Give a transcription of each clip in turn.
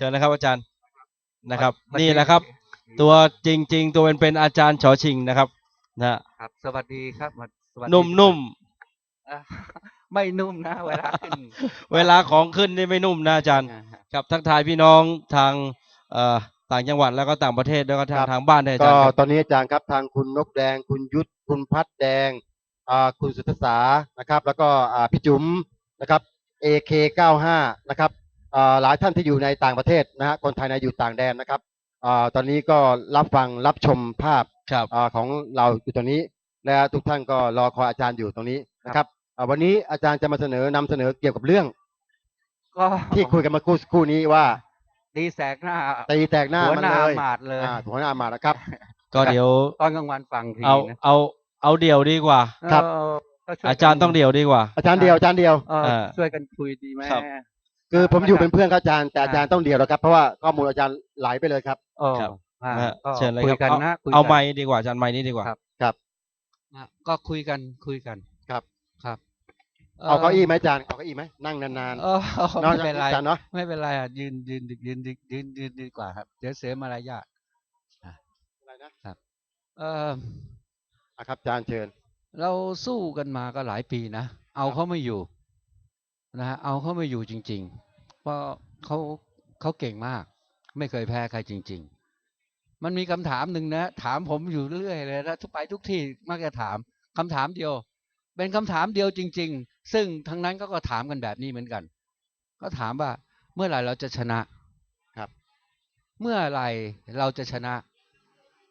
ชิญนะครับอาจารย์นะครับสวัสดีนี่แหละครับ ตัวจริง ๆ ตัวเป็นๆอาจารย์ชอชิงนะครับนะฮะครับ สวัสดีครับมาสวัสดีนุ่มอะไม่นุ่มนะ เวลาขึ้นๆเวลาของขึ้นนี่ไม่นุ่มนะอาจารย์อ่าฮะครับทักทายพี่น้องทางเอ่อต่างจังหวัดแล้วก็ต่างประเทศแล้วก็ทางครับทางบ้านด้วยอาก็จารย์ครับตอนนี้อาจารย์ครับทางคุณนกแดง คุณยุทธคุณพัดแดงอ่าคุณสุทธสานะครับ แล้วก็อ่าพี่จุ๋มนะครับ AK95 นะครับอ่า หลายท่านที่อยู่ในต่างประเทศนะฮะคนไทยในอยู่ต่างแดนนะครับอ่าตอนนี้ก็รับฟังรับชมภาพครับอ่าของเราอยู่ตรงนี้ และทุกท่านก็รอคอยอาจารย์อยู่ตรงนี้นะครับอ่าวันนี้อาจารย์จะมาเสนอนำเสนอเกี่ยวกับเรื่องก็ที่คุยกันเมาคู่คู่นี้ว่าดีแสกหน้าตีแตกหน้าหัวมันหน้าเลยหมาดเลยอ่าหัวหน้ามานะครับ ก็เดี๋ยวตอนกลางวันฟังทีเอานะเอาเอาเดี่ยวดีกว่า ครับเออก็ช่วอาจารย์ต้องเดี่ยวดีกว่า อาจารย์เดียวอาจารย์เดียวเออเออช่วยกันคุยดีไหม ครับคือผมอยู่อาจารย์เป็นเพื่อนกับอาจารย์แต่อาจารย์อ่าต้องเดียวแล้วครับ เพราะว่าข้อมูลอาจารย์ไหลไปเลยครับเออครับอ่านะฮะก็เชิญเลยคุคยรับกัน เอานะคุยเอากันไม้ดีกว่าอาจารย์ไม้นี้ดีกว่า ครับ ครับ นะก็คุยกันคุยกันครับ ครับเอาเก้าอี้ไหมอาจารย์เอาเก้าอี้ไหมนั่งนานเออๆเนาะไม่เป็นไรอาจารย์เนาะไม่เป็นไรอะยืนยืนยืนยืนยืนยืนยืนดีกว่าครับเดี๋ยวเสียมารยาทอะไรนะเอออะครับอาจารย์เชิญ เราสู้กันมาก็หลายปีนะเอาเขาไม่อยู่นะฮะเอาเขาไม่อยู่จริง ๆ เพราะเขาเขาเก่งมาก ไม่เคยแพ้ใครจริง ๆ มันมีคำถามหนึ่งนะ ถามผมอยู่เรื่อยเลยนะทุกไปทุกที่มักจะถามคำถามเดียว เป็นคำถามเดียวจริง ๆ ซึ่งทั้งนั้นก็ก็ถามกันแบบนี้เหมือนกัน ก็ถามว่าเมื่อไหร่เราจะชนะครับ เมื่อไหร่เราจะชนะ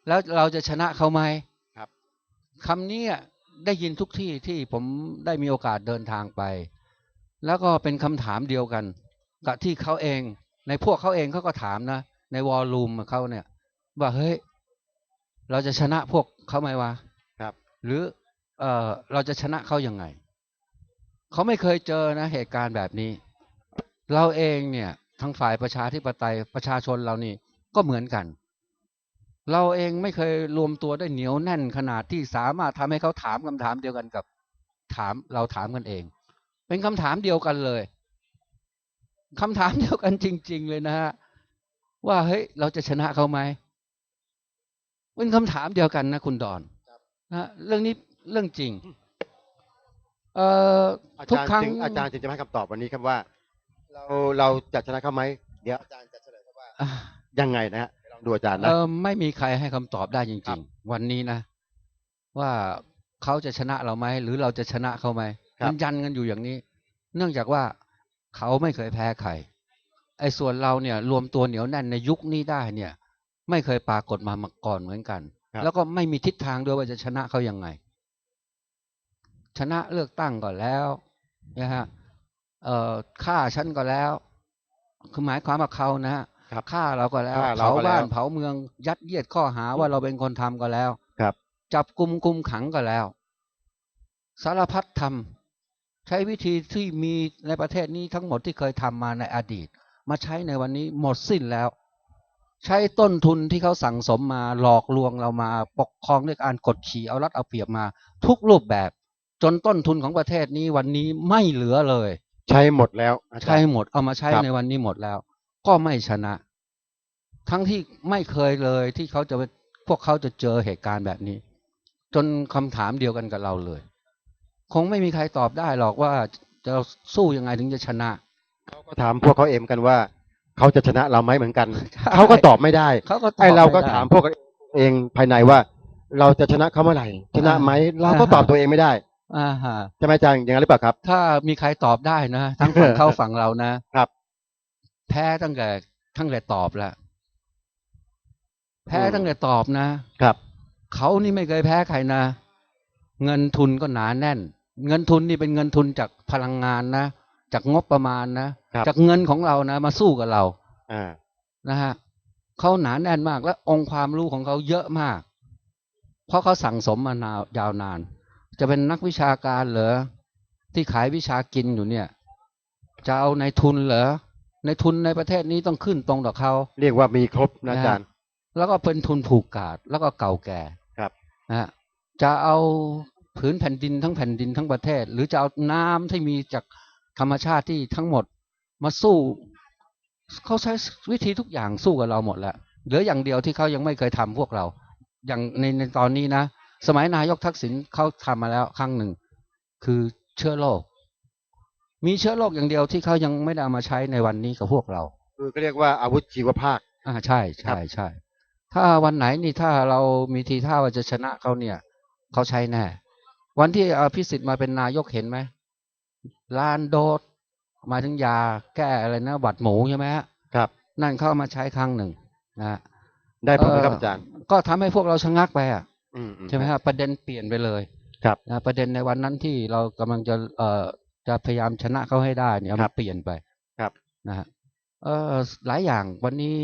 แล้วเราจะชนะเขาไหมครับคำนี้อะได้ยินทุกที่ที่ผมได้มีโอกาสเดินทางไป แล้วก็เป็นคำถามเดียวกัน กับที่เขาเอง ในพวกเขาเองเขาก็ถามนะ ในวอลลุ่มเขาเนี่ย ว่าเฮ้ย เราจะชนะพวกเขาไหมวะครับ หรือเออเราจะชนะเขายังไง เขาไม่เคยเจอนะเหตุการณ์แบบนี้ เราเองเนี่ยทางฝ่ายประชาธิปไตยประชาชนเรานี่ก็เหมือนกัน เราเองไม่เคยรวมตัวได้เหนียวแน่นขนาดที่สามารถทำให้เขาถามคำถามเดียวกันกับถามเราถามกันเอง เป็นคำถามเดียวกันเลย คำถามเดียวกันจริง ๆ เลยนะฮะว่าเฮ้ยเราจะชนะเขาไหมเป็นคำถามเดียวกันนะ คุณดอนนะฮะเรื่องนี้เรื่องจริง เอ่ออาทุกจารย์ครั้งจึงอาจารย์จึงจะให้คำตอบวันนี้ครับว่า เราเราจะชนะเขาไหมเดี๋ยวอาจารย์จะเฉลยครับว่าอะยังไงนะฮะลองดูอาจารย์เอนะอไม่มีใครให้คำตอบได้จครัริงบๆวันนี้นะ ว่าเขาจะชนะเราไหมหรือเราจะชนะเขาไหมครับมันยันกันอยู่อย่างนี้ เนื่องจากว่า เขาไม่เคยแพ้ใครไอ้ส่วนเราเนี่ยรวมตัวเหนียวแน่นในยุคนี้ได้เนี่ย ไม่เคยปรากฏมามาก่อนเหมือนกันครับแล้วก็ไม่มีทิศทางด้วยว่าจะชนะเขายังไง ชนะเลือกตั้งก่อนแล้วนะฮะเอ่อฆ่าฉันก็แล้ว คือหมายความว่าเขานะฮะครับฆ่าเราก็แล้วฆ่าเราเผาก็แล้วบ้านเผาเมืองยัดเยียดข้อหาว่าเราเป็นคนทำก็แล้ว ครับ จับกลุ่มกุมขังก็แล้ว สารพัดทำ ใช้วิธีที่มีในประเทศนี้ทั้งหมดที่เคยทำมาในอดีต มาใช้ในวันนี้หมดสิ้นแล้ว ใช้ต้นทุนที่เขาสั่งสมมาหลอกลวงเรามาปกครองด้วยการกดขี่เอารัดเอาเปรียบมา ทุกรูปแบบจนต้นทุนของประเทศนี้วันนี้ไม่เหลือเลย ใช้หมดแล้วอาจารใช้ย์หมดเอามาใช้ครับในวันนี้หมดแล้ว ก็ไม่ชนะ ทั้งที่ไม่เคยเลยที่เขาจะพวกเขาจะเจอเหตุการณ์แบบนี้ จนคำถามเดียวกันกับเราเลย คงไม่มีใครตอบได้หรอกว่าจะสู้ยังไงถึงจะชนะเขาก็ถามพวกเขาเองกันว่าเขาจะชนะเราไหมเหมือนกันใช่เขาก็ตอบไม่ได้เขาก็ตอบไอเราก็ไได้ถามพวกเองภายในว่า เราจะชนะเขาเมื่อไหร่ชนะไหมเราก็ตอบตัวเองไม่ได้อ่าฮะใช่ไหมอาจารย์อย่างนั้นหรือเปล่าครับ ถ้ามีใครตอบได้นะทั้งฝั่งเขาฝั่งเรานะครับ แพ้ตั้งแต่ทั้งแต่ตอบแล้วแพ้อืมตั้งแต่ตอบนะครับเขานี่ไม่เคยแพ้ใครนะ เงินทุนก็หนาแน่น เงินทุนนี่เป็นเงินทุนจากพลังงานนะ จากงบประมาณนะครับจากเงินของเรานะ มาสู้กับเราอ่านะฮะเขาหนาแน่นมากและองค์ความรู้ของเขาเยอะมาก เพราะเขาสั่งสมมานานยาวนาน จะเป็นนักวิชาการเหรอที่ขายวิชากินอยู่เนี่ย จะเอาในทุนเหรอในทุนในประเทศนี้ต้องขึ้นตรงต่อเขาเรียกว่ามีครบนะอาจารย์ แล้วก็เป็นทุนผูกขาดแล้วก็เก่าแก่ครับนะฮะจะเอา ผืนแผ่นดินทั้งแผ่นดินทั้งประเทศ หรือจะเอาน้ำที่มีจากธรรมชาติที่ทั้งหมดมาสู้เขาใช้วิธีทุกอย่างสู้กับเราหมดแล้วเหลืออย่างเดียวที่เขายังไม่เคยทำพวกเรา อย่างในในตอนนี้นะ สมัยนายกทักษิณเขาทำมาแล้วครั้งหนึ่ง คือเชื้อโรคมีเชื้อโรคอย่างเดียวที่เขายังไม่ได้เอามาใช้ในวันนี้กับพวกเราคือก็เรียกว่าอาวุธชีวภาคอ่าใช่ครัใช่บใช่ถ้าวันไหนนี่ถ้าเรามีทีท่าว่าจะชนะเขาเนี่ยเขาใช้แน่ วันที่อภิสิทธิ์มาเป็นนายกเห็นไหมลานโดดหมายถึงยาแก้อะไรนะหวัดหมูใช่ไหมฮะครับ นั่นเข้ามาใช้ครั้งหนึ่งนะฮะได้ผลไหมครับเอาจารย์ ก็ทำให้พวกเราชะงักไปอะอือืใช่ไหมฮะประเด็นเปลี่ยนไปเลยครับนะประเด็นในวันนั้นที่เรากำลังจะเอ่อจะพยายามชนะเขาให้ได้เนี่ยครัมันบเปลี่ยนไปครับนะฮะเออหลายอย่างวันนี้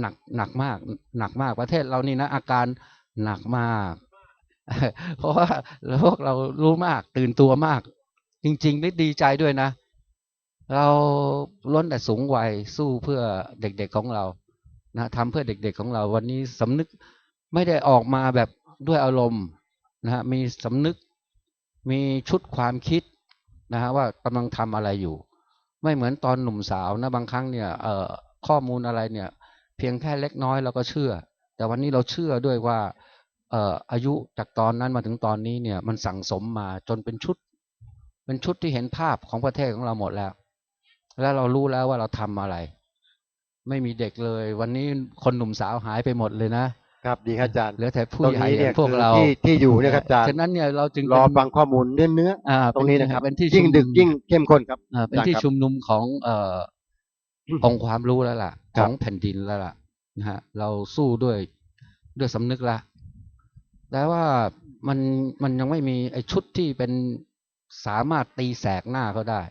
หนักหนักมาก หนักมากประเทศเรานี่นะอาการหนักมาก เพราะว่าพวกเรารู้มากตื่นตัวมาก จริงๆได้ดีใจด้วยนะ เราล้นแต่สูงวัยสู้เพื่อเด็กๆของเรานะทำเพื่อเด็กๆของเรา วันนี้สำนึกไม่ได้ออกมาแบบด้วยอารมณ์นะฮะมีสำนึกมีชุดความคิดนะฮะว่ากำลังทำอะไรอยู่ ไม่เหมือนตอนหนุ่มสาวนะบางครั้งเนี่ยเอ่อข้อมูลอะไรเนี่ย เพียงแค่เล็กน้อยเราก็เชื่อ แต่วันนี้เราเชื่อด้วยว่า อ่ออายุจากตอนนั้นมาถึงตอนนี้เนี่ยมันสั่งสมมาจนเป็นชุด เป็นชุดที่เห็นภาพของประเทศของเราหมดแล้ว แล้วเรารู้แล้วว่าเราทำอะไร ไม่มีเด็กเลย วันนี้คนหนุ่มสาวหายไปหมดเลยนะครับดีครับอาจารย์เหลือแต่ผู้ตรงใหญ่นี้อเนี่ยย่างพวกคือเราที่ที่อยู่เนะครับอาจารย์ฉะนั้นเนี่ยเราจึงรอเป็นฟังข้อมูลเนื้อเนื้ออ่าๆตรงนี้นะครับเป็นที่ยิ่งชุมดึกยิ่งเข้มข้นครับอ่าเป็นอาจารย์ที่ครับชุมนุมของเอ่อองค์ความรู้แล้วล่ะคขรับองแผ่นดินแล้วล่ะนะฮะเราสู้ด้วยด้วยสำนึกละ แต่ว่ามันมันยังไม่มีไอ้ชุดที่เป็นสามารถตีแสกหน้าเขาได้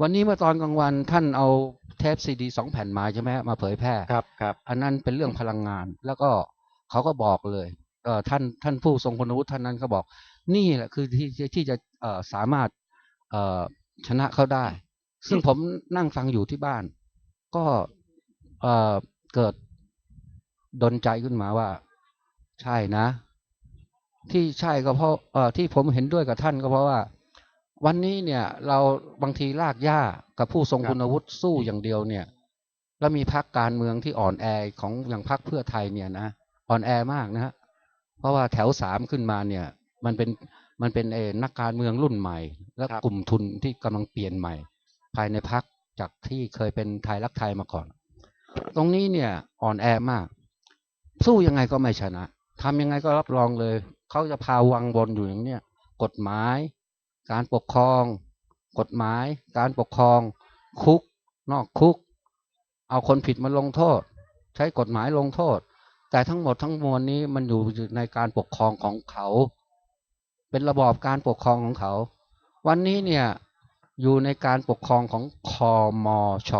วันนี้เมื่อตอนกลางวันท่านเอาเทปซีดีสองแผ่นมาใช่ไหมฮะมาเผยแพร่ครับครับ อันนั้นเป็นเรื่องพลังงาน แล้วก็เขาก็บอกเลยเออท่านท่านผู้ทรงคุณวุฒิท่านนั้นก็บอก นี่แหละคือที่ที่ที่จะเอ่อสามารถเอ่อชนะเขาได้ ซึ่งผมนั่งฟังอยู่ที่บ้าน ก็เอ่อเกิดดนใจขึ้นมาว่า ใช่นะ ที่ใช่ก็เพราะเอที่ผมเห็นด้วยกับท่านก็เพราะว่า วันนี้เนี่ยเราบางทีลากย่ากับผู้ทรงคุณวุฒิสู้อย่างเดียวเนี่ย แล้วมีพักการเมืองที่อ่อนแอของอย่างพักเพื่อไทยเนี่ยนะอ่อนแอมากนะฮะเพราะว่าแถวสามขึ้นมาเนี่ย มันเป็นมันเป็นเอนักการเมืองรุ่นใหม่ และกลุ่มทุนที่กำลังเปลี่ยนใหม่ ภายในพักจากที่เคยเป็นไทยรักไทยมาก่อน ตรงนี้เนี่ยอ่อนแอมาก สู้ยังไงก็ไม่ชนะทำยังไงก็รับรองเลย เขาจะพาวังบนอยู่อย่างเนี้ยกฎหมาย การปกครอง กฎหมาย การปกครอง คุก นอกคุก เอาคนผิดมาลงโทษ ใช้กฎหมายลงโทษ แต่ทั้งหมดทั้งมวลนี้มันอยู่ในการปกครองของเขา เป็นระบอบการปกครองของเขา วันนี้เนี่ยอยู่ในการปกครองของคอมอช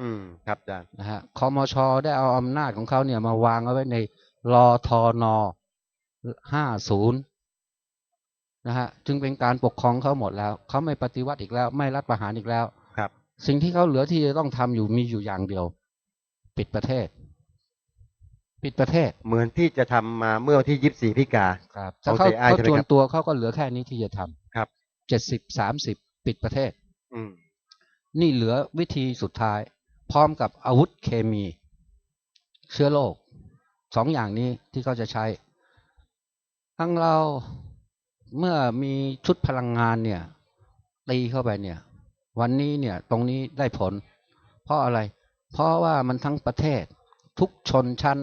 อืมครับอาจารย์นะฮะคอมชได้เอาอำนาจของเขาเนี่ยมาวางเอาไว้ในรอทอนอ ห้าศูนย์นะฮะจึงเป็นการปกครองเขาหมดแล้ว เขาไม่ปฏิวัติอีกแล้ว ไม่รัฐประหารอีกแล้วครับ สิ่งที่เขาเหลือที่จะต้องทำอยู่มีอยู่อย่างเดียว ปิดประเทศ ปิดประเทศ เหมือนที่จะทำมาเมื่อวันที่ยี่สิบสี่พิกาครับของถ้าเขาเสียอ้ายเขาใช่ไหมจวนครับตัวเขาก็เหลือแค่นี้ที่จะทำครับเจ็ดสิบสามสิบปิดประเทศ อืมนี่เหลือวิธีสุดท้าย พร้อมกับอาวุธเคมี เชื้อโรคสองอย่างนี้ที่เขาจะใช้ ทั้งเราเมื่อมีชุดพลังงานเนี่ย ตีเข้าไปเนี่ย วันนี้เนี่ยตรงนี้ได้ผล เพราะอะไร เพราะว่ามันทั้งประเทศ ทุกชนชั้น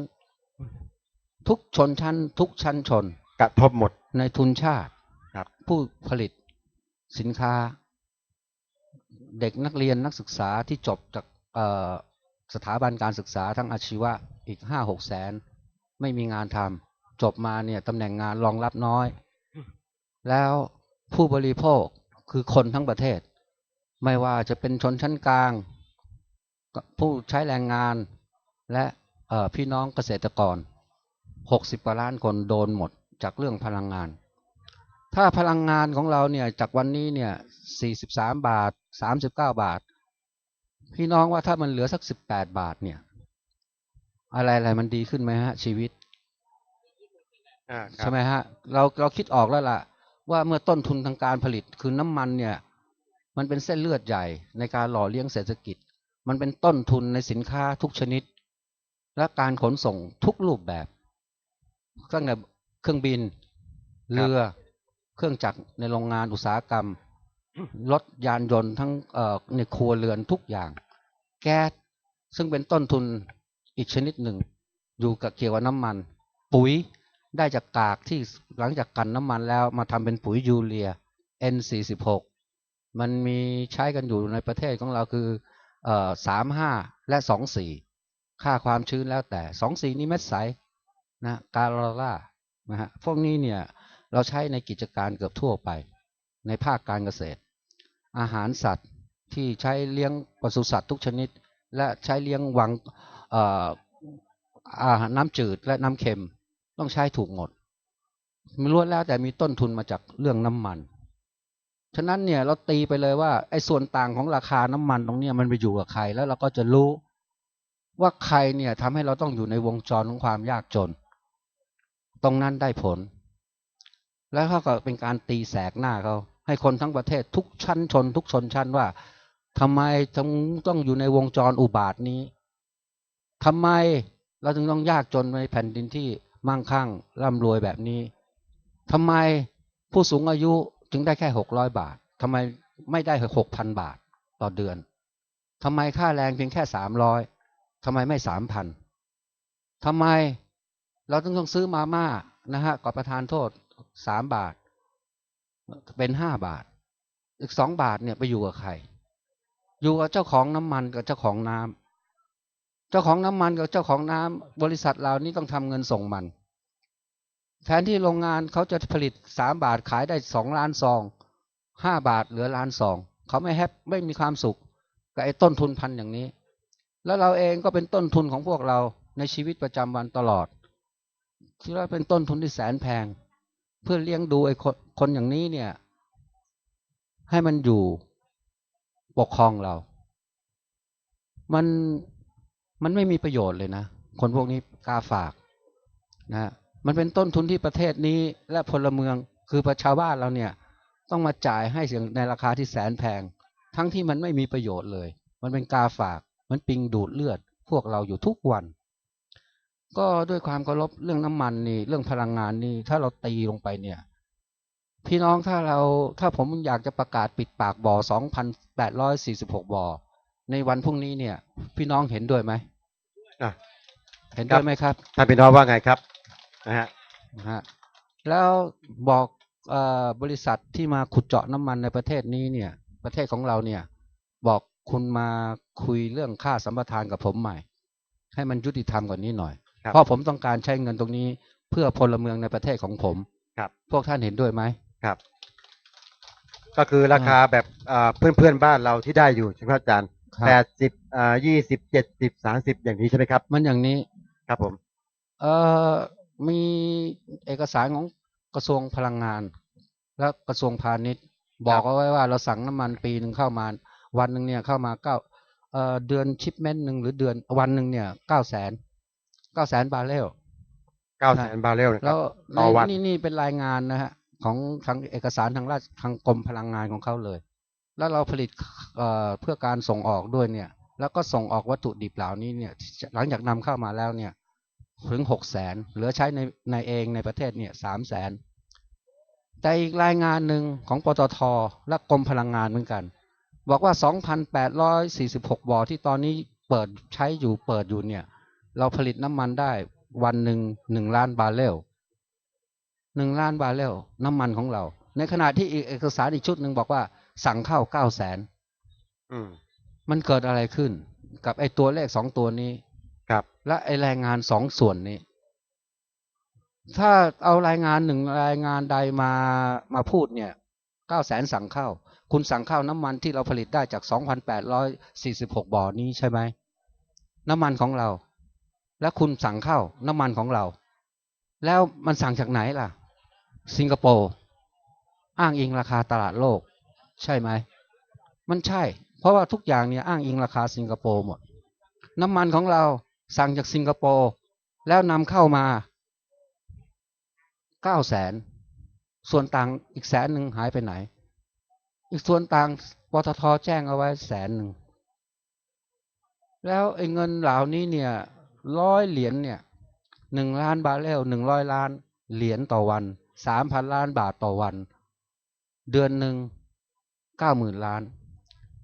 ทุกชนชั้น ทุกชั้นชน กระทบหมดในทุนชาติครับ ผู้ผลิตสินค้า เด็กนักเรียนนักศึกษาที่จบจากเอ่อสถาบันการศึกษาทั้งอาชีวะอีกห้าหกแสน ไม่มีงานทำ จบมาเนี่ยตำแหน่งงานรองรับน้อย แล้วผู้บริโภคคือคนทั้งประเทศ ไม่ว่าจะเป็นชนชั้นกลาง ผู้ใช้แรงงานและเอ่อพี่น้องเกษตรกรหกสิบกว่าล้านคนโดนหมดจากเรื่องพลังงาน ถ้าพลังงานของเราเนี่ยจากวันนี้เนี่ยสี่สิบสามบาทสามสิบเก้าบาท พี่น้องว่าถ้ามันเหลือสักสิบแปดบาทเนี่ย อะไรอะไรมันดีขึ้นไหมฮะชีวิตอ่าครั ใช่บไหมฮะ เราเราคิดออกแล้วล่ะ ว่าเมื่อต้นทุนทางการผลิตคือน้ำมันเนี่ย มันเป็นเส้นเลือดใหญ่ในการหล่อเลี้ยงเศรษฐกิจ มันเป็นต้นทุนในสินค้าทุกชนิด และการขนส่งทุกรูปแบบตั้งแต่เครื่องบิน เรือ เครื่องจักรในโรงงานอุตสาหกรรมรถยานยนต์ทั้งเอ่อในครัวเรือนทุกอย่าง แก๊สซึ่งเป็นต้นทุนอีกชนิดหนึ่ง อยู่กับเกี่ยวกับน้ำมัน ปุ๋ย ได้จากกากที่หลังจากกันน้ำมันแล้วมาทำเป็นปุ๋ยยูเรีย N46 มันมีใช้กันอยู่ในประเทศของเราคือเอ่อ35และ24ค่าความชื้นแล้วแต่24นี่เม็ดใสนะกาลาล่านะฮะพวกนี้เนี่ยเราใช้ในกิจการเกือบทั่วไป ในภาคการเกษตร อาหารสัตว์ที่ใช้เลี้ยงปศุสัตว์ทุกชนิด และใช้เลี้ยงวังน้ำจืดและน้ำเค็ม ต้องใช้ถูกหมดมันล้วนแล้วแต่มีต้นทุนมาจากเรื่องน้ำมัน ฉะนั้นเนี่ยเราตีไปเลยว่าไอ้ส่วนต่างของราคาน้ำมันตรงเนี้ยมันไปอยู่กับใครแล้วเราก็จะรู้ว่าใครเนี่ยทำให้เราต้องอยู่ในวงจรของความยากจน ตรงนั้นได้ผล แล้วเขาก็เป็นการตีแสกหน้าเขาให้คนทั้งประเทศทุกชั้นชน ทุกชนชั้นว่าทำไมต้องต้องอยู่ในวงจรอุบาทนี้ทำไมเราจึงต้องยากจนในแผ่นดินที่ มั่งคั่งร่ำรวยแบบนี้ทำไมผู้สูงอายุจึงได้แค่หกร้อยบาททำไมไม่ได้หกพันบาทต่อเดือนทำไมค่าแรงเพียงแค่สามร้อยทำไมไม่สามพันทำไมเราต้องต้องซื้อมาม่านะฮะก่อประทานโทษสามบาท เป็นห้าบาท อีกสองบาทเนี่ยไปอยู่กับใคร อยู่กับเจ้าของน้ำมันกับเจ้าของน้ำ เจ้าของน้ำมันกับเจ้าของน้ำบริษัทเรานี่ต้องทำเงินส่งมัน แทนที่โรงงานเขาจะผลิตสามบาทขายได้สองล้านซองห้าบาทเหลือล้านซองเขาไม่แฮปไม่มีความสุขกับไอ้ต้นทุนพันอย่างนี้ แล้วเราเองก็เป็นต้นทุนของพวกเราในชีวิตประจำวันตลอดที่ว่าเป็นต้นทุนที่แสนแพง เพื่อเลี้ยงดูไอ้คนคนอย่างนี้เนี่ย ให้มันอยู่ปกครองเรา มัน มันไม่มีประโยชน์เลยนะ คนพวกนี้กล้าฝากนะมันเป็นต้นทุนที่ประเทศนี้และพลเมืองคือประชาบ้านเราเนี่ย ต้องมาจ่ายให้เสียงในราคาที่แสนแพง ทั้งที่มันไม่มีประโยชน์เลย มันเป็นกาฝาก มันปิงดูดเลือด พวกเราอยู่ทุกวัน ก็ด้วยความเคารพเรื่องน้ำมันนี่เรื่องพลังงานนี่ถ้าเราตีลงไปเนี่ย พี่น้องถ้าเราถ้าผมอยากจะประกาศปิดปากบ่อ 2,846 บ่อ ในวันพรุ่งนี้เนี่ย พี่น้องเห็นด้วยไหม เห็นด้วยไหมครับท่านพี่น้องว่าไงครับนะฮะนะฮะแล้วบอกเออบริษัทที่มาขุดเจาะน้ำมันในประเทศนี้เนี่ย ประเทศของเราเนี่ย บอกคุณมาคุยเรื่องค่าสัมปทานกับผมใหม่ ให้มันยุติธรรมกว่านี้หน่อยครับเพราะผมต้องการใช้เงินตรงนี้เพื่อพลเมืองในประเทศของผมครับ พวกท่านเห็นด้วยไหมครับ ก็คือราคาแบบเพื่อนเพื่อนๆบ้านเราที่ได้อยู่ใช่ไหมครับอาจารย์ ครับ แปดสิบอ่ายี่สิบเจ็ดสิบสามสิบอย่างนี้ใช่ไหมครับ มันอย่างนี้ ครับผม เอ่อมีเอกสารของกระทรวงพลังงาน และกระทรวงพาณิชย์ บอกเอาไว้ว่าเราสั่งน้ำมันปีหนึ่งเข้ามา วันหนึ่งเนี่ยเข้ามาเก้าเอ่อเดือนชิปเมนต์หนึ่งหรือเดือนวันหนึ่งเนี่ยเก้าแสนเก้าแสนบาร์เรล เก้าแสนบาร์เรลนะคแล้รับ วต่อวัน นี่นี่เป็นรายงานนะฮะของทางเอกสารทางราชทางกรมพลังงานของเขาเลย แล้วเราผลิตเเพื่อการส่งออกด้วยเนี่ย แล้วก็ส่งออกวัตถุดิบเหล่านี้เนี่ยหลังจากนำเข้ามาแล้วเนี่ยถึงหกแสนเหลือใช้ในในเองในประเทศเนี่ยสามแสนแต่อีกรายงานหนึ่งของปตทและกรมพลังงานเหมือนกัน บอกว่า 2,846 บ่อที่ตอนนี้เปิดใช้อยู่เปิดอยู่เนี่ย เราผลิตน้ำมันได้วันหนึ่งหนึ่งล้านบาร์เรลหนึ่งล้านบาร์เรลน้ำมันของเรา ในขณะที่อีกเอกสารอีกชุดหนึ่งบอกว่า สั่งเข้าเก้าแสนอืมมันเกิดอะไรขึ้น กับไอ้ตัวเลขสองตัวนี้ ครับ และไอรายงานสองส่วนนี้ ถ้าเอารายงานหนึ่งรายงานใดมามาพูดเนี่ยเก้าแสนสั่งเข้า คุณสั่งเข้าน้ำมันที่เราผลิตได้จากสองพันแปดร้อยสี่สิบหกบ่อนี้ใช่ไหมน้ำมันของเรา แล้วคุณสั่งเข้าน้ำมันของเรา แล้วมันสั่งจากไหนล่ะ สิงคโปร์อ้างอิงราคาตลาดโลก ใช่ไหมมันใช่ เพราะว่าทุกอย่างเนี่ยอ้างอิงราคาสิงคโปร์หมด น้ำมันของเราสั่งจากสิงคโปร์แล้วนำเข้ามาเก้าแสนส่วนต่างอีกแสนหนึ่งหายไปไหน อีกส่วนต่างปตทแจ้งเอาไว้แสนหนึ่งแล้วไอ้เงินเหล่านี้เนี่ยร้อยเหรียญเนี่ยหนึ่งล้านบาทแล้วหนึ่งร้อยล้านเหรียญต่อวันสามพันล้านบาทต่อวัน เดือนหนึ่ง เก้าหมื่นล้าน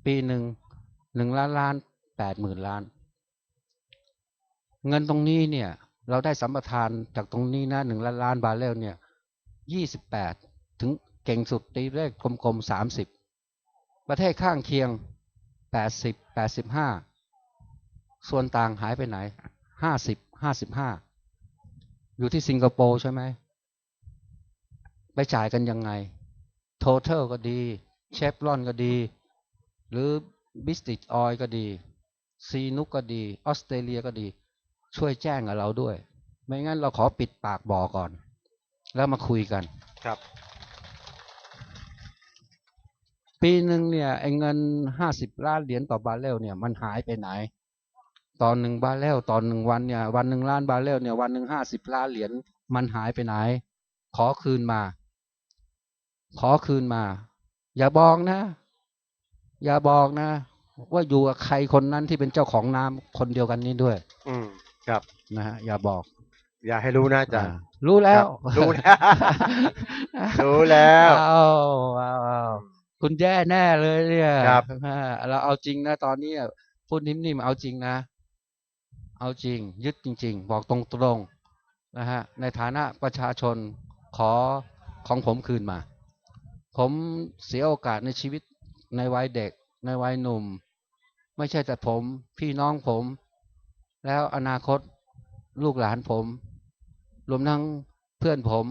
ปีหนึ่งหนึ่งล้านล้านแปดหมื่นล้าน เงินตรงนี้เนี่ยเราได้สัมปทานจากตรงนี้นะหนึ่งล้านล้านบาทแล้วเนี่ยยี่สิบแปดถึงเก่งสุดตีเลขกลมๆสามสิบประเทศข้างเคียงแปดสิบแปดสิบห้าส่วนต่างหายไปไหนห้าสิบห้าสิบห้าอยู่ที่สิงคโปร์ใช่ไหมไปจ่ายกันยังไงโทเทลก็ดี เชฟรอนก็ดี หรือบิสติชออยก็ดี ซีนุกก็ดี ออสเตรเลียก็ดี ช่วยแจ้งกับเราด้วย ไม่งั้นเราขอปิดปากบ่อก่อน แล้วมาคุยกันครับ ปีหนึ่งเนี่ยไอ้เงินห้าสิบล้านเหรียญต่อบาร์เรลเนี่ยมันหายไปไหน ตอนหนึ่งบาร์เรลตอนหนึ่งวันเนี่ย วันหนึ่งล้านบาร์เรลเนี่ยวันหนึ่งห้าสิบล้านเหรียญมันหายไปไหน ขอคืนมา ขอคืนมา อย่าบอกนะ อย่าบอกนะ ว่าอยู่กับใครคนนั้นที่เป็นเจ้าของน้ำคนเดียวกันนี้ด้วย อืมครับนะฮะอย่าบอก อย่าให้รู้นะอาจารย์อ่ารู้แล้วครับรู้แล้ว รู้แล้วเอาเอาเอาคุณแย่แน่เลยเนี่ยครับอ่าเราเอาจริงนะตอนนี้อะพูดนิ่มๆเอาจริงนะ เอาจริง ยึดจริง ๆ บอกตรงๆนะฮะในฐานะประชาชนขอของผมคืนมา ผมเสียโอกาสในชีวิตในวัยเด็ก ในวัยหนุ่ม ไม่ใช่แต่ผมพี่น้องผม แล้วอนาคตลูกหลานผม รวมทั้งเพื่อนผม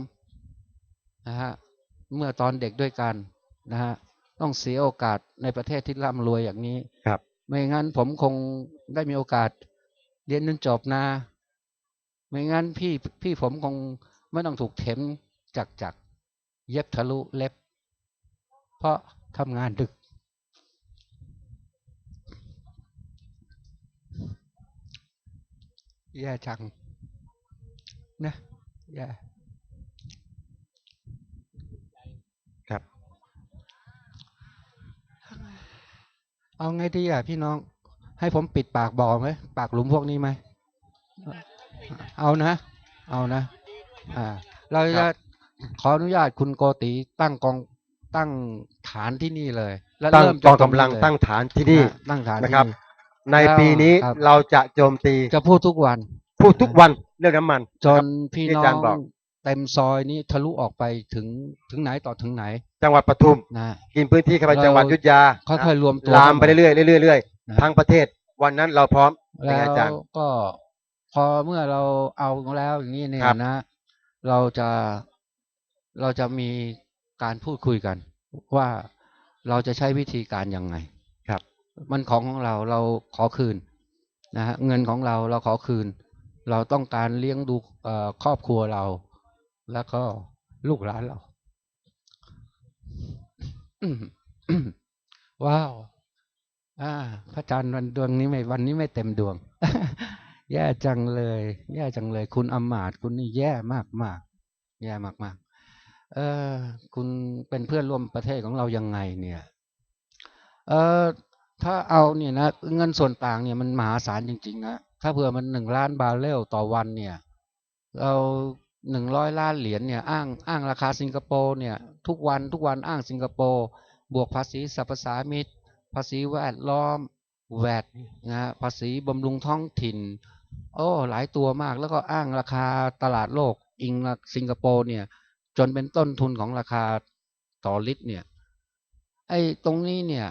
นะฮะเมื่อตอนเด็กด้วยกันนะฮะต้องเสียโอกาสในประเทศที่ร่ำรวยอย่างนี้ครับ ไม่งั้นผมคงได้มีโอกาสเรียนจนจบนะไม่งั้นพี่พี่ผมคงไม่ต้องถูกเข็มจักจักเย็บทะลุเล็บ เพราะทำงานดึก แย่จังนะแย่ครับ เอาไงดีอะพี่น้อง ให้ผมปิดปากบ่อไหม ปากหลุมพวกนี้ไหม เอานะ เอานะ อ่า เราจะขออนุญาตคุณโกติตั้งกอง ตั้งฐานที่นี่เลย แล้วตั้งเริ่มกจากองกำลังตรตั้งฐานที่นี่อ่าตั้งฐานที่นะครับ ในแล้วปีนี้ครับเราจะโจมตีจะพูดทุกวัน พูดทุกวันเรื่องน้ำมันจะครันบพี่ที่น้ออาจารงย์บอกเต็มซอยนี้ทะลุออกไปถึงถึงไหนต่อถึงไหน จังหวัดปทุมนะกินพื้นที่เข้าไปเราจังหวัดอยุทธยาค่อยๆรวมตัวลามไปเรื่อยๆเรื่อยๆเรื่อยนะๆทั้งประเทศ วันนั้นเราพร้อมเป็นไงแล้วอาจารย์ก็พอเมื่อเราเอาแล้วอย่างนี้เนี่ยครับนะ เราจะเราจะมี การพูดคุยกัน ว่าเราจะใช้วิธีการยังไงครับ มันของของเราเราขอคืนนะฮะเงินของเราเราขอคืน เราต้องการเลี้ยงดูเอ่อครอบครัวเรา แล้วก็ลูกหลานเราอืมอืมว้าวอ่าพระจันทร์วันดวงนี้ไม่วันนี้ไม่เต็มดวง แย่จังเลย แย่จังเลย คุณอำมาตย์คุณนี่แย่มากมากแย่มากมาก เออ คุณเป็นเพื่อนร่วมประเทศของเรายังไง เนี่ย เออถ้าเอาเนี่ยนะเงินส่วนต่างเนี่ยมันมหาศาลจริง ๆ นะถ้าเผื่อมันหนึ่งล้านบาร์เรลต่อวันเนี่ย เราหนึ่งร้อยล้านเหรียญเนี่ยอ้างอ้างราคาสิงคโปร์เนี่ย ทุกวันทุกวันอ้างสิงคโปร์บวกภาษีสรรพสามิตภาษีแวดล้อมแวดนะฮะภาษีบำรุงท้องถิ่น โอ้หลายตัวมากแล้วก็อ้างราคาตลาดโลก อิงสิงคโปร์เนี่ย จนเป็นต้นทุนของราคาต่อลิตรเนี่ย ไอ้ตรงนี้เนี่ย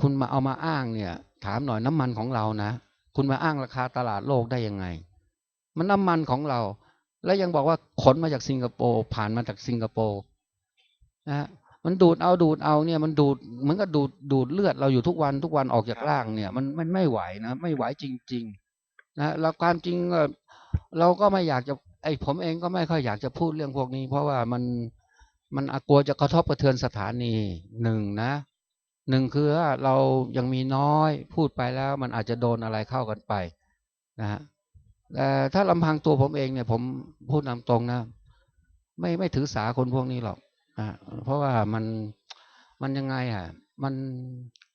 คุณมาเอามาอ้างเนี่ย ถามหน่อยน้ำมันของเรานะ คุณมาอ้างราคาตลาดโลกได้ยังไง มันน้ำมันของเรา แล้วยังบอกว่าขนมาจากสิงคโปร์ผ่านมาจากสิงคโปร์นะมันดูดเอาดูดเอาเนี่ย มันดูดเหมือนกับดูดดูดเลือดเราอยู่ทุกวันทุกวันออกจากร่างเนี่ย มันมันไม่ไหวนะ ไม่ไหวจริง ๆ นะแล้วความจริงเราก็ไม่อยากจะ ไอ้ผมเองก็ไม่ค่อยอยากจะพูดเรื่องพวกนี้ เพราะว่ามันมันกลัวจะกระทบกระเทือนสถานีหนึ่งนะหนึ่งคือว่าเรายังมีน้อยพูดไปแล้วมันอาจจะโดนอะไรเข้ากันไปนะฮะแต่ถ้าลำพังตัวผมเองเนี่ย ผมพูดนำตรงนะ ไม่ไม่ถือสาคนพวกนี้หรอกอ่าเพราะว่ามันมันยังไงอะ มัน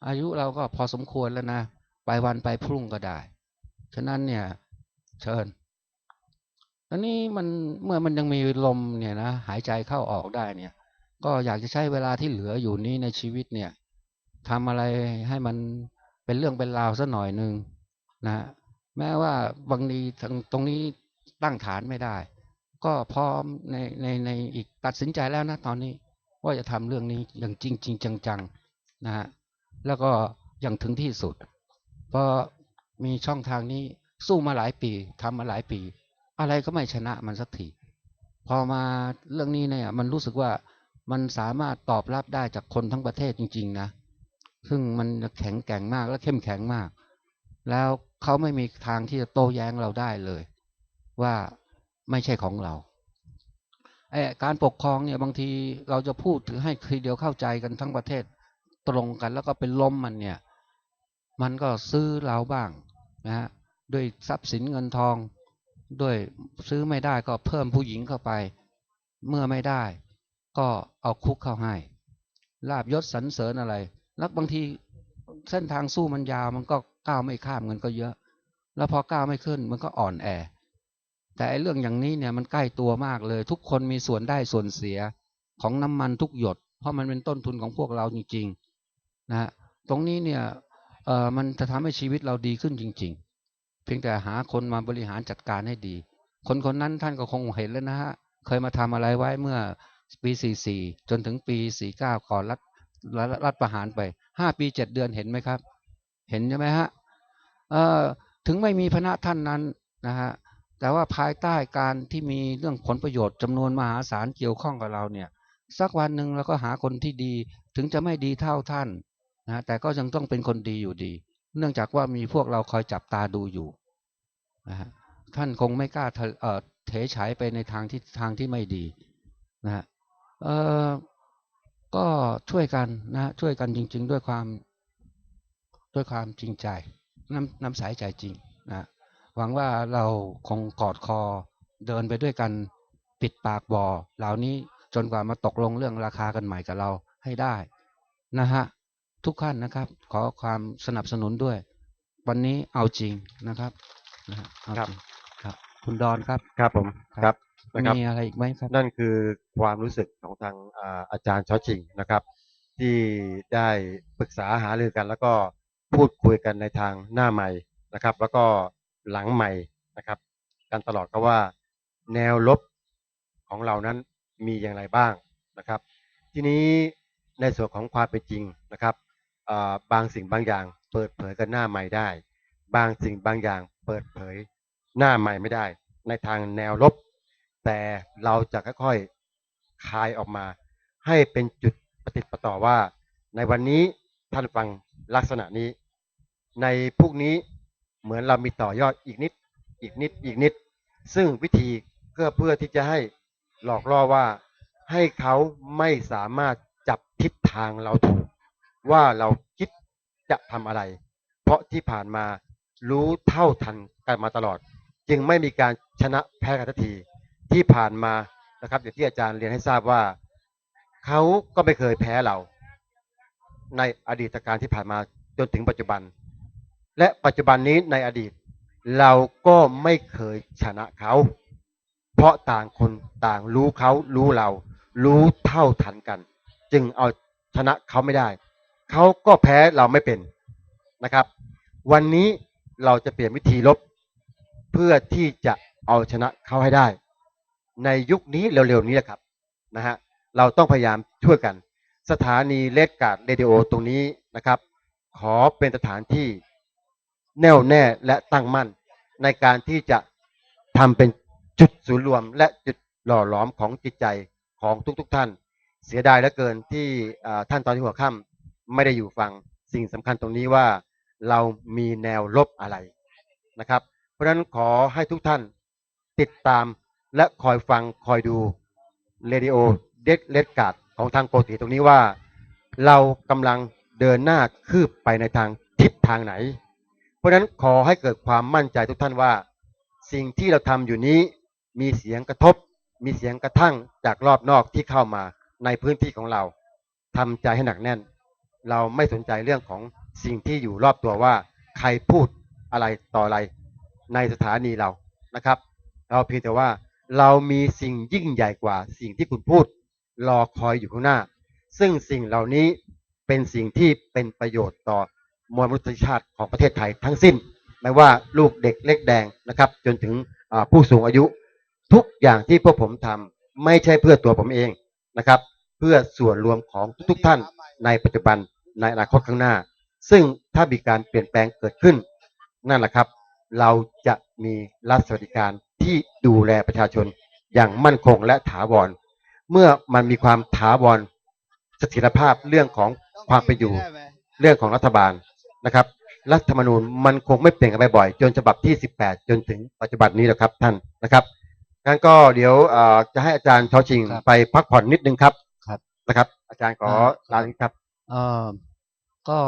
อายุเราก็พอสมควรแล้วนะ ไปวันไปพรุ่งก็ได้ ฉะนั้นเนี่ย เชิญ อันนี้มันเมื่อมันยังมีลมเนี่ยนะหายใจเข้าออกได้เนี่ย ก็อยากจะใช้เวลาที่เหลืออยู่นี้ในชีวิตเนี่ยทำอะไรให้มันเป็นเรื่องเป็นราวสักหน่อยหนึ่งนะฮะแม้ว่าบางทีทางตรงนี้ตั้งฐานไม่ได้ ก็พร้อมในในในอีกตัดสินใจแล้วนะตอนนี้ ว่าจะทำเรื่องนี้อย่างจริงจริงจังๆนะฮะแล้วก็อย่างถึงที่สุด เพราะมีช่องทางนี้สู้มาหลายปีทำมาหลายปี อะไรก็ไม่ชนะมันสักทีพอมาเรื่องนี้เนี่ยมันรู้สึกว่ามันสามารถตอบรับได้จากคนทั้งประเทศจริง ๆ นะ ซึ่งมันแข็งแกร่งมากและเข้มแข็งมาก แล้วเขาไม่มีทางที่จะโต้แย้งเราได้เลย ว่าไม่ใช่ของเราไอ้การปกครองเนี่ยบางทีเราจะพูดถือให้ทีเดียวเข้าใจกันทั้งประเทศตรงกันแล้วก็เป็นล้มมันเนี่ย มันก็ซื้อเราบ้างนะฮะด้วยทรัพย์สินเงินทอง ด้วยซื้อไม่ได้ก็เพิ่มผู้หญิงเข้าไป เมื่อไม่ได้ ก็เอาคุกเข้าให้ลาบยศสรรเสริญอะไร แล้วบางทีเส้นทางสู้มันยาวมันก็ก้าวไม่ข้ามเงินก็เยอะ แล้วพอก้าวไม่ขึ้นมันก็อ่อนแอ แต่ไอ้เรื่องอย่างนี้เนี่ยมันใกล้ตัวมากเลย ทุกคนมีส่วนได้ส่วนเสียของน้ำมันทุกหยด เพราะมันเป็นต้นทุนของพวกเราจริงๆนะตรงนี้เนี่ยเออมันจะทำให้ชีวิตเราดีขึ้นจริง ๆ เพียงแต่หาคนมาบริหารจัดการให้ดี คนคนนั้นท่านก็คงเห็นแล้วนะฮะเคยมาทำอะไรไว้เมื่อปี 44 จนถึงปี 49 ก่อนรัฐรัฐประหารไป 5 ปี 7 เดือนเห็นไหมครับ เห็นใช่ไหมฮะเอ่อถึงไม่มีพระท่านนั้นนะฮะแต่ว่าภายใต้การที่มีเรื่องผลประโยชน์จำนวนมหาศาลเกี่ยวข้องกับเราเนี่ยสักวันหนึ่งเราก็หาคนที่ดีถึงจะไม่ดีเท่าท่านนะแต่ก็ยังต้องเป็นคนดีอยู่ดี เนื่องจากว่ามีพวกเราคอยจับตาดูอยู่นะฮะท่านคงไม่กล้าเถเอ่อเฉายไปในทางที่ทางที่ไม่ดีนะฮะก็ช่วยกันนะช่วยกันจริง ๆ ด้วยความด้วยความจริงใจน้ำน้ำใสใจจริงนะหวังว่าเราคงกอดคอเดินไปด้วยกันปิดปากบ่อเหล่านี้จนกว่ามาตกลงเรื่องราคากันใหม่กับเราให้ได้นะฮะ ทุกท่านนะครับ ขอความสนับสนุนด้วย วันนี้เอาจริงนะครับนะฮะเอาครับจริงครับ คุณดอนครับครับผมครับนะครับมีอะไรอีกไหมครับ นั่นคือความรู้สึกของทางอ่าอาจารย์ชอชิงนะครับ ที่ได้ปรึกษาหารือกัน แล้วก็พูดคุยกันในทางหน้าใหม่นะครับ แล้วก็หลังใหม่นะครับกันตลอดก็ว่าแนวลบของเรานั้นมีอย่างไรบ้างนะครับ ทีนี้ในส่วนของความเป็นจริงนะครับอ่า บางสิ่งบางอย่าง เปิดเผยกันหน้าใหม่ได้ บางสิ่งบางอย่าง เปิดเผยหน้าใหม่ไม่ได้ ในทางแนวลบ แต่เราจะค่อยๆคลายออกมา ให้เป็นจุดปฏิปต่อว่า ในวันนี้ท่านฟังลักษณะนี้ ในพวกนี้เหมือนเรามีต่อยอดอีกนิด อีกนิดอีกนิด ซึ่งวิธีเพื่อเพื่อที่จะให้หลอกล่อว่าให้เขาไม่สามารถจับทิศทางเราถูก ว่าเราคิดจะทำอะไร เพราะที่ผ่านมารู้เท่าทันกันมาตลอด จึงไม่มีการชนะแพ้กันทันทีที่ผ่านมานะครับอย่างที่อาจารย์เรียนให้ทราบว่าเขาก็ไม่เคยแพ้เรา ในอดีตการที่ผ่านมาจนถึงปัจจุบัน และปัจจุบันนี้ในอดีต เราก็ไม่เคยชนะเขา เพราะต่างคนต่างรู้เขารู้เรา รู้เท่าทันกัน จึงเอาชนะเขาไม่ได้ เขาก็แพ้เราไม่เป็นนะครับ วันนี้เราจะเปลี่ยนวิธีลบ เพื่อที่จะเอาชนะเขาให้ได้ ในยุคนี้เร็วๆนี้แหละครับนะฮะเราต้องพยายามช่วยกัน สถานีเลดการ์ดเรดิโอตรงนี้นะครับ ขอเป็นสถานที่แน่วแน่และตั้งมั่น ในการที่จะทำเป็นจุดศูนย์รวม และจุดหล่อหลอมของจิตใจของทุกๆทท่าน เสียดายเหลือเกินที่ท่านตอนที่หัวค่ำ ไม่ได้อยู่ฟังสิ่งสำคัญตรงนี้ว่าเรามีแนวลบอะไรนะครับ เพราะฉะนั้นขอให้ทุกท่านติดตามและคอยฟังคอยดูเรดิโอเด็ดเลดการ์ดของทางโกติตรงนี้ว่า เรากำลังเดินหน้าคืบไปในทางทิศทางไหน เพราะฉะนั้นขอให้เกิดความมั่นใจทุกท่านว่า สิ่งที่เราทำอยู่นี้มีเสียงกระทบ มีเสียงกระทั่งจากรอบนอกที่เข้ามาในพื้นที่ของเราทำใจให้หนักแน่น เราไม่สนใจเรื่องของสิ่งที่อยู่รอบตัวว่า ใครพูดอะไรต่ออะไรในสถานีเรานะครับ เราเพียงแต่ว่าเรามีสิ่งยิ่งใหญ่กว่า สิ่งที่คุณพูด รอคอยอยู่ข้างหน้า ซึ่งสิ่งเหล่านี้เป็นสิ่งที่เป็นประโยชน์ต่อมวลมนุษยชาติของประเทศไทยทั้งสิ้น ไม่ว่าลูกเด็กเล็กแดงนะครับ จนถึงผู้สูงอายุ ทุกอย่างที่พวกผมทำไม่ใช่เพื่อตัวผมเองนะครับ เพื่อส่วนรวมของทุกๆท่านในปัจจุบัน ในอนาคตข้างหน้า ซึ่งถ้ามีการเปลี่ยนแปลงเกิดขึ้น นั่นแหละครับ เราจะมีรัฐสวัสดิการที่ดูแลประชาชนอย่างมั่นคงและถาวร เมื่อมันมีความถาวรเสถียรภาพเรื่องของความเป็นอยู่เรื่องของรัฐบาลนะครับ รัฐธรรมนูญมันคงไม่เปลี่ยนกันบ่อยๆจนฉบับที่ 18 จนถึงปัจจุบันนี้แหละครับท่านนะครับงั้นก็เดี๋ยวเอ่อจะให้อาจารย์ชอชิงครับไปพักผ่อนนิดนึงครับครับนะครับ อาจารย์ขอครับลาทีครับเออ ก็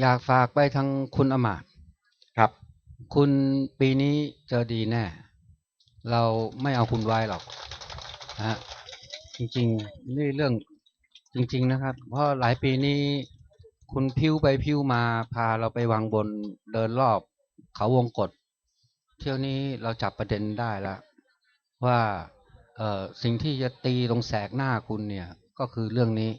อยากฝากไปทางคุณอมาตย์ครับ คุณปีนี้เจอดีแน่ เราไม่เอาคุณไว้หรอกนะฮะจริงๆ นี่เรื่องจริง ๆ นะครับ เพราะหลายปีนี้คุณพิ้วไปพิ้วมาพาเราไปวางบนเดินรอบ เขาวงกฏเที่ยวนี้เราจับประเด็นได้แล้วว่าเอ่อสิ่งที่จะตีตรงแสกหน้าคุณเนี่ย ก็คือเรื่องนี้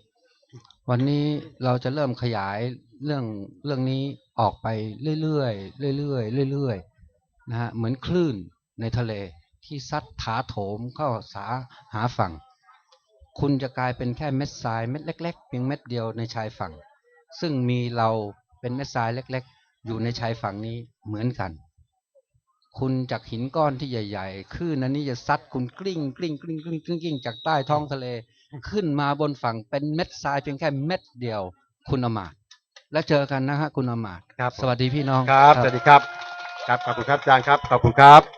วันนี้เราจะเริ่มขยายเรื่องเรื่องนี้ออกไปเรื่อยๆเรื่อยๆเรื่อยๆนะฮะเหมือนคลื่นในทะเลที่ซัดถาโถมเข้าสาหาฝั่ง คุณจะกลายเป็นแค่เม็ดทรายเม็ดเล็ก ๆ เพียงเม็ดเดียวในชายฝั่ง ซึ่งมีเราเป็นเม็ดทรายเล็ก ๆ อยู่ในชายฝั่งนี้เหมือนกัน คุณจากหินก้อนที่ใหญ่ ๆคลื่นอันนี้จะซัดคุณกลิ้งกลิ้งกลิ้งกลิ้งกลิ้งกลิ้งจากใต้ท้องทะเล ขึ้นมาบนฝั่งเป็นเม็ดทรายเพียงแค่เม็ดเดียว คุณอมาตย์แล้วเจอกันนะฮะคุณอมาตย์ครับ สวัสดีพี่น้องครับ สวัสดีครับ ครับ ขอบคุณครับอาจารย์ครับ ขอบคุณครับ